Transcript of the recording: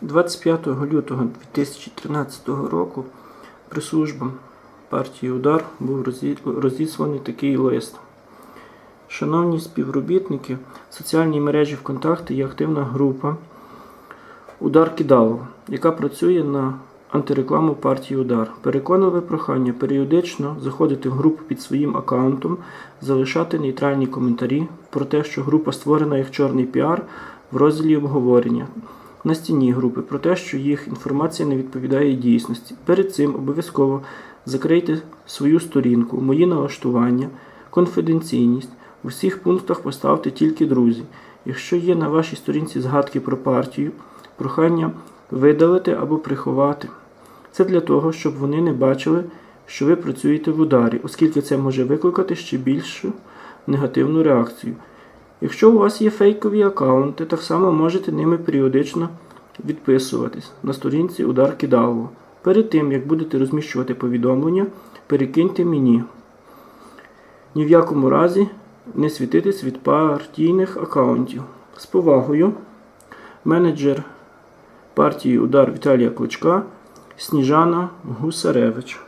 25 лютого 2013 року прес-службам партії Удар був розісланий такий лист. Шановні співробітники, в соціальній мережі ВКонтакті є активна група Удар Кидалово, яка працює на антирекламу партії Удар. Переконливе прохання періодично заходити в групу під своїм аккаунтом, залишати нейтральні коментарі про те, що група створена як чорний піар в розділі обговорення на стіні групи про те, що їх інформація не відповідає дійсності. Перед цим обов'язково закрийте свою сторінку, мої налаштування, конфіденційність. У всіх пунктах поставте тільки друзі. Якщо є на вашій сторінці згадки про партію, прохання видалити або приховати. Це для того, щоб вони не бачили, що ви працюєте в ударі, оскільки це може викликати ще більшу негативну реакцію. Якщо у вас є фейкові аккаунти, так само можете ними періодично відписуватись на сторінці Удар Кидалово. Перед тим, як будете розміщувати повідомлення, перекиньте мені. Ні в якому разі не світитись від партійних аккаунтів. З повагою, менеджер партії Удар Віталія Кличка Сніжана Гусаревич.